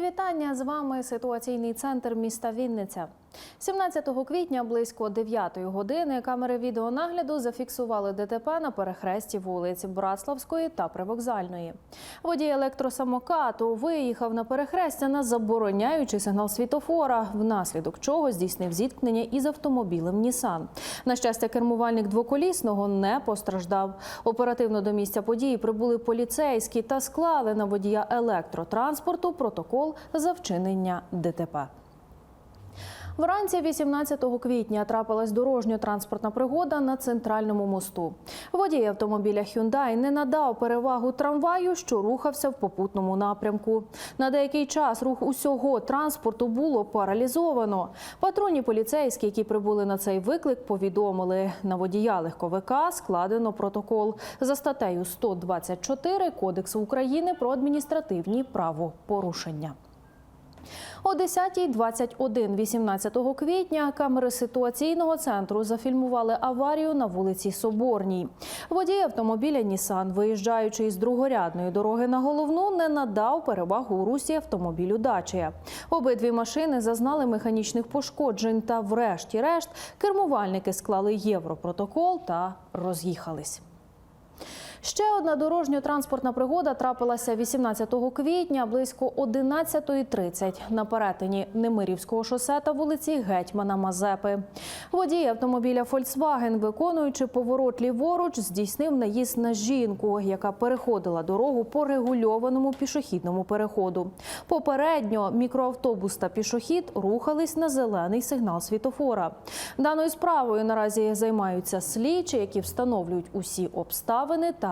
Вітання з вами. Ситуаційний центр міста Вінниця. 17 квітня близько 9 години камери відеонагляду зафіксували ДТП на перехресті вулиць Братславської та Привокзальної. Водій електросамокату виїхав на перехрестя на забороняючий сигнал світофора, внаслідок чого здійснив зіткнення із автомобілем Нісан. На щастя, кермувальник двоколісного не постраждав. Оперативно до місця події прибули поліцейські та склали на водія електротранспорту протокол за вчинення ДТП. Вранці 18 квітня трапилась дорожньо-транспортна пригода на центральному мосту. Водій автомобіля Hyundai не надав перевагу трамваю, що рухався в попутному напрямку. На деякий час рух усього транспорту було паралізовано. Патрульні поліцейські, які прибули на цей виклик, повідомили на водія легковика складено протокол за статтею 124 Кодексу України про адміністративні правопорушення. О 10.21 18 квітня камери ситуаційного центру зафільмували аварію на вулиці Соборній. Водій автомобіля Нісан, виїжджаючи із другорядної дороги на головну, не надав перевагу у русі автомобілю Дачія. Обидві машини зазнали механічних пошкоджень та, врешті-решт, кермувальники склали європротокол та роз'їхались. Ще одна дорожньо-транспортна пригода трапилася 18 квітня близько 11.30 на перетині Немирівського шосе та вулиці Гетьмана Мазепи. Водій автомобіля Volkswagen, виконуючи поворот ліворуч, здійснив наїзд на жінку, яка переходила дорогу по регульованому пішохідному переходу. Попередньо мікроавтобус та пішохід рухались на зелений сигнал світофора. Даною справою наразі займаються слідчі, які встановлюють усі обставини та